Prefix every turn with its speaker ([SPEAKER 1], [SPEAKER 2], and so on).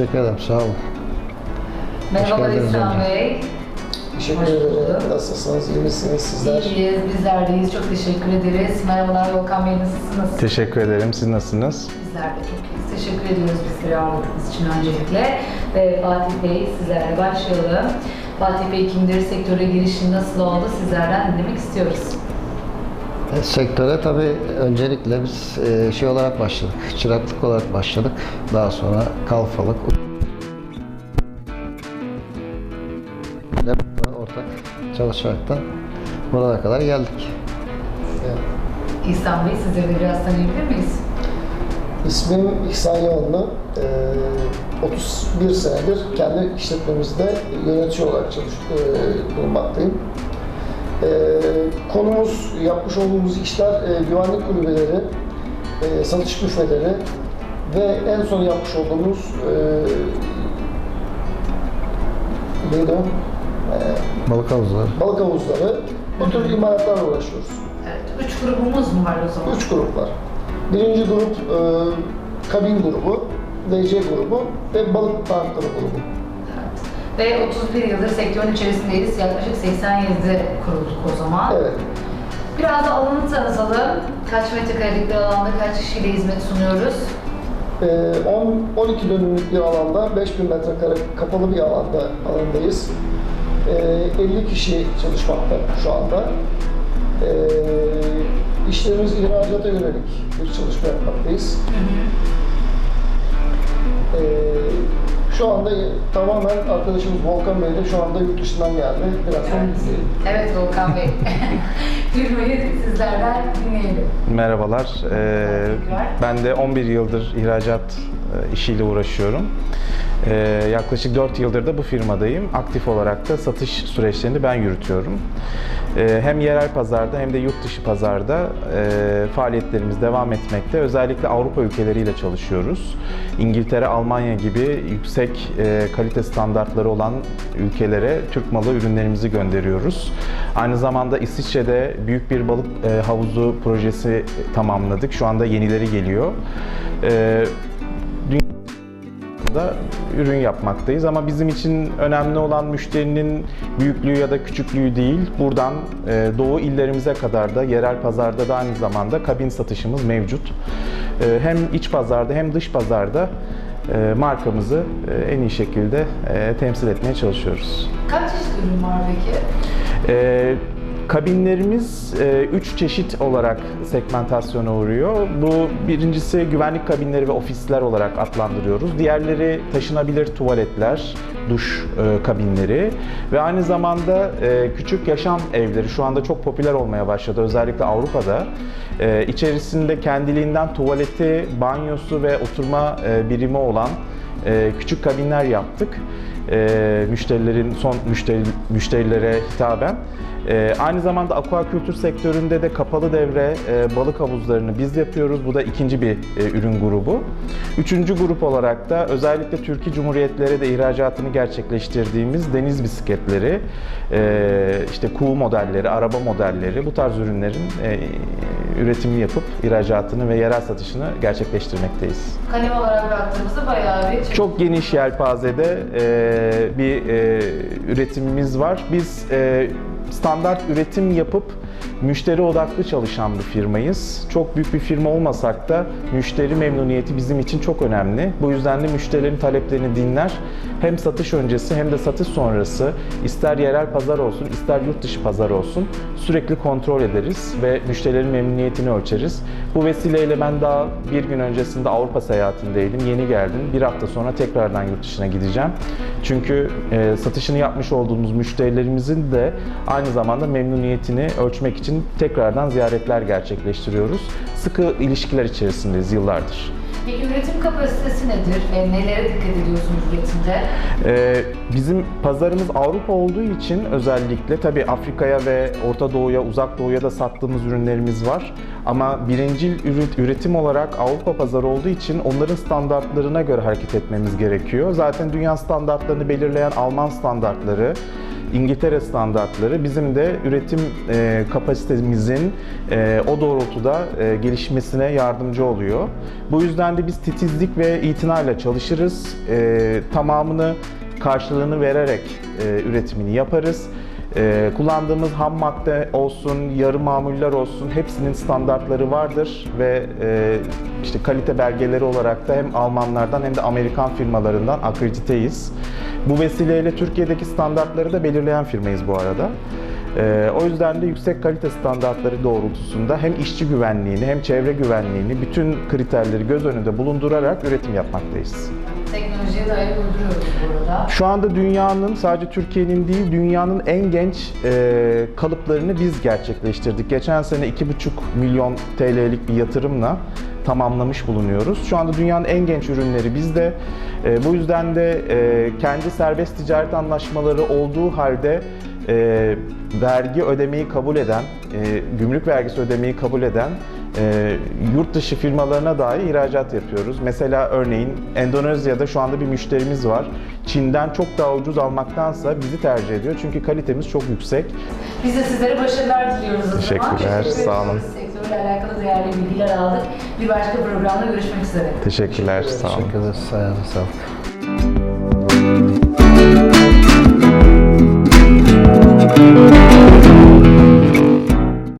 [SPEAKER 1] Teşekkür ederim. Sağ olun.
[SPEAKER 2] Merhabalar
[SPEAKER 1] geldiniz.
[SPEAKER 2] Bey.
[SPEAKER 3] Teşekkür
[SPEAKER 2] Hoş
[SPEAKER 3] ederim. Nasılsınız? İyi misiniz sizler?
[SPEAKER 2] İyiyiz, bizler deyiz. Çok teşekkür ederiz. Merhabalar Volkan Bey, nasılsınız?
[SPEAKER 4] Teşekkür ederim. Siz nasılsınız?
[SPEAKER 2] Bizler de çok iyiyiz. Teşekkür ediyoruz bizleri ağırladığınız için öncelikle. Ve Fatih Bey, sizlerle başlayalım. Fatih Bey kimdir, sektöre girişi nasıl oldu sizlerden dinlemek istiyoruz.
[SPEAKER 1] E, Sektöre tabii öncelikle biz e, şey olarak başladık. Çıraklık olarak başladık. Daha sonra kalfalık. Ortak çalışaraktan buralara kadar geldik.
[SPEAKER 3] Evet.
[SPEAKER 2] İhsan Bey, sizleri de biraz tanıyabilir miyiz?
[SPEAKER 3] İsmim İhsan Yoğunlu. Ee, 31 senedir kendi işletmemizde yönetici olarak çalış e, bulunmaktayım. Konumuz, yapmış olduğumuz işler e, güvenlik kulübeleri, e, satış büfeleri ve en son yapmış olduğumuz e, neydi o? Ee,
[SPEAKER 1] Balık havuzları.
[SPEAKER 3] balık havuzları. Bu tür imalatlarla uğraşıyoruz.
[SPEAKER 2] Evet, üç grubumuz mu var o zaman?
[SPEAKER 3] Üç grup var. Birinci grup e, kabin grubu, DC grubu ve balık parkları grubu.
[SPEAKER 2] Ve 31 yıldır sektörün içerisindeyiz. Yaklaşık 87'de kurulduk o zaman.
[SPEAKER 3] Evet.
[SPEAKER 2] Biraz da alanı tanıtalım. Kaç metrekarelik bir alanda kaç kişiyle hizmet sunuyoruz?
[SPEAKER 3] E, 10 12 dönümlük bir alanda 5000 metrekare kapalı bir alanda alandayız. E, 50 kişi çalışmakta şu anda. E, işlerimiz ihracata yönelik bir çalışma yapmaktayız. E, şu anda tamamen arkadaşımız Volkan Bey de şu anda yurt dışından geldi. Birazdan
[SPEAKER 2] Evet. Evet Volkan Bey. Firmayı sizlerden dinleyelim.
[SPEAKER 4] Merhabalar. Ee, ben de 11 yıldır ihracat işiyle uğraşıyorum. Ee, yaklaşık 4 yıldır da bu firmadayım. Aktif olarak da satış süreçlerini ben yürütüyorum. Ee, hem yerel pazarda hem de yurt dışı pazarda e, faaliyetlerimiz devam etmekte. Özellikle Avrupa ülkeleriyle çalışıyoruz. İngiltere, Almanya gibi yüksek e, kalite standartları olan ülkelere Türk malı ürünlerimizi gönderiyoruz. Aynı zamanda İsviçre'de büyük bir balık e, havuzu projesi tamamladık. Şu anda yenileri geliyor. E, da ürün yapmaktayız ama bizim için önemli olan müşterinin büyüklüğü ya da küçüklüğü değil. Buradan e, doğu illerimize kadar da yerel pazarda da aynı zamanda kabin satışımız mevcut. E, hem iç pazarda hem dış pazarda e, markamızı en iyi şekilde temsil etmeye çalışıyoruz.
[SPEAKER 2] Kaç çeşit ürün var peki?
[SPEAKER 4] Ee, kabinlerimiz 3 çeşit olarak segmentasyona uğruyor. Bu birincisi güvenlik kabinleri ve ofisler olarak adlandırıyoruz. Diğerleri taşınabilir tuvaletler, duş e, kabinleri ve aynı zamanda e, küçük yaşam evleri şu anda çok popüler olmaya başladı özellikle Avrupa'da. E, içerisinde kendiliğinden tuvaleti, banyosu ve oturma e, birimi olan e, küçük kabinler yaptık. E, müşterilerin son müşteri, müşterilere hitaben. E, aynı zamanda akvakultür sektöründe de kapalı devre e, balık havuzlarını biz yapıyoruz. Bu da ikinci bir e, ürün grubu. Üçüncü grup olarak da özellikle Türkiye Cumhuriyetlere de ihracatını gerçekleştirdiğimiz deniz bisikletleri, e, işte kuğu modelleri, araba modelleri bu tarz ürünlerin e, üretimini yapıp ihracatını ve yerel satışını gerçekleştirmekteyiz.
[SPEAKER 2] Kalem olarak baktığımızda bayağı bir
[SPEAKER 4] Çok geniş yelpazede e, bir e, üretimimiz var. Biz e, standart üretim yapıp müşteri odaklı çalışan bir firmayız. Çok büyük bir firma olmasak da müşteri memnuniyeti bizim için çok önemli. Bu yüzden de müşterilerin taleplerini dinler. Hem satış öncesi hem de satış sonrası ister yerel pazar olsun ister yurt dışı pazar olsun sürekli kontrol ederiz ve müşterilerin memnuniyetini ölçeriz. Bu vesileyle ben daha bir gün öncesinde Avrupa seyahatindeydim. Yeni geldim. Bir hafta sonra tekrardan yurt dışına gideceğim. Çünkü e, satışını yapmış olduğumuz müşterilerimizin de aynı zamanda memnuniyetini ölçmek için tekrardan ziyaretler gerçekleştiriyoruz. Sıkı ilişkiler içerisindeyiz yıllardır.
[SPEAKER 2] Peki üretim kapasitesi nedir? E, nelere dikkat ediyorsunuz üretimde?
[SPEAKER 4] Ee, bizim pazarımız Avrupa olduğu için özellikle tabii Afrika'ya ve Orta Doğu'ya, Uzak Doğu'ya da sattığımız ürünlerimiz var. Ama birincil üretim olarak Avrupa pazarı olduğu için onların standartlarına göre hareket etmemiz gerekiyor. Zaten dünya standartlarını belirleyen Alman standartları, İngiltere standartları bizim de üretim e, kapasitemizin e, o doğrultuda e, gelişmesine yardımcı oluyor. Bu yüzden de biz titizlik ve itinayla çalışırız. Tamamını karşılığını vererek üretimini yaparız. Kullandığımız ham madde olsun, yarı mamuller olsun hepsinin standartları vardır ve işte kalite belgeleri olarak da hem Almanlardan hem de Amerikan firmalarından akrediteyiz. Bu vesileyle Türkiye'deki standartları da belirleyen firmayız bu arada. Ee, o yüzden de yüksek kalite standartları doğrultusunda hem işçi güvenliğini hem çevre güvenliğini bütün kriterleri göz önünde bulundurarak üretim yapmaktayız.
[SPEAKER 2] Teknolojiye de ayak uyduruyoruz burada.
[SPEAKER 4] Şu anda dünyanın sadece Türkiye'nin değil dünyanın en genç e, kalıplarını biz gerçekleştirdik. Geçen sene 2,5 milyon TL'lik bir yatırımla tamamlamış bulunuyoruz. Şu anda dünyanın en genç ürünleri bizde. E, bu yüzden de e, kendi serbest ticaret anlaşmaları olduğu halde e, vergi ödemeyi kabul eden, e, gümrük vergisi ödemeyi kabul eden e, yurt dışı firmalarına dahi ihracat yapıyoruz. Mesela örneğin Endonezya'da şu anda bir müşterimiz var. Çin'den çok daha ucuz almaktansa bizi tercih ediyor çünkü kalitemiz çok yüksek.
[SPEAKER 2] Biz de sizlere başarılar diliyoruz o zaman.
[SPEAKER 4] Teşekkürler,
[SPEAKER 2] Teşekkür
[SPEAKER 4] sağ olun.
[SPEAKER 2] Sektörle alakalı değerli bilgiler aldık. Bir başka programda görüşmek üzere.
[SPEAKER 4] Teşekkürler, sağ olun.
[SPEAKER 1] Teşekkür ederiz. Ayağınıza sağlık.